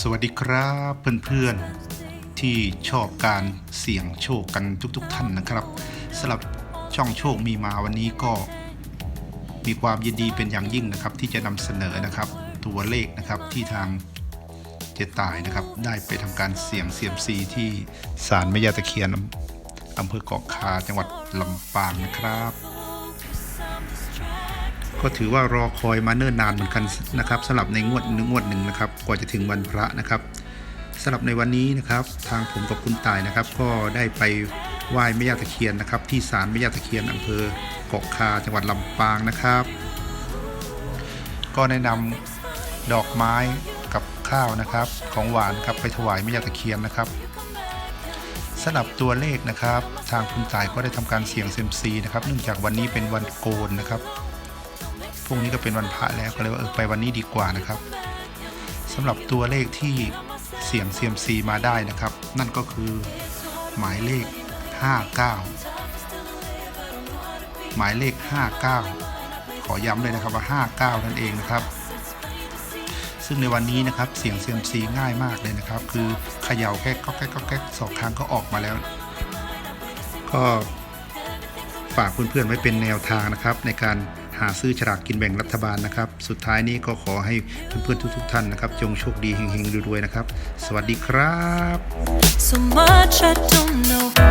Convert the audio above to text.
สวัสดีครับเพื่อนๆที่ชอบการเสี่ยงโชคกันทุกๆท่านนะครับสำหรับช่องโชคมีมาวันนี้ก็มีความยินดีเป็นอย่างยิ่งนะครับ ที่จะนำเสนอนะครับ ตัวเลขนะครับที่ทางเจตายนะครับ ได้ไปทำการเสี่ยงเซียมซีที่ศาลแม่ยาตะเคียนอำอำเภอเกาะคาจังหวัดลำปางนะครับ ก็ถือว่ารอคอยมาเนิ่นนานเหมือนกันนะครับสำหรับในงวดหนึ่งงวดหนึ่งนะครับกว่าจะถึงวันพระนะครับสำหรับในวันนี้นะครับทางผมกับคุณตายนะครับ ก็ได้ไปไหว้แม่ย่าตะเคียนนะครับ ที่ศาลแม่ย่าตะเคียนอำเภอเกาะคาจังหวัดลำปางนะครับ ก็ได้นำดอกไม้กับข้าวนะครับ ของหวานครับไปถวายแม่ย่าตะเคียนนะครับสำหรับตัวเลขนะครับ ทางคุณตายก็ได้ทำการเสี่ยงเซมซีนะครับ เนื่องจากวันนี้เป็นวันโกนนะครับ พรุ่งนี้ก็เป็นวันพระแล้วก็เลยว่าเออไปวันนี้ดีกว่านะครับสำหรับตัวเลขที่เสี่ยงเซียมซีมาได้นะครับ นั่นก็คือหมายเลข 59 หมายเลข 59 ขอย้ำเลยนะครับว่า 59 นั่นเองนะครับ ซึ่งในวันนี้นะครับเสียงเซียมซีง่ายมากเลยนะครับ คือเขย่าแค่ก็แก๊กก็แก๊กสองครั้งก็ออกมาแล้ว ก็ฝากเพื่อนๆไว้เป็นแนวทางนะครับในการ หาซื้อฉลากกินแบ่งรัฐบาลนะครับ สุดท้ายนี้ก็ขอให้เพื่อนๆทุก ๆ ท่านนะครับ จงโชคดีเฮงๆรวยๆนะครับ สวัสดีครับ So much I don't know.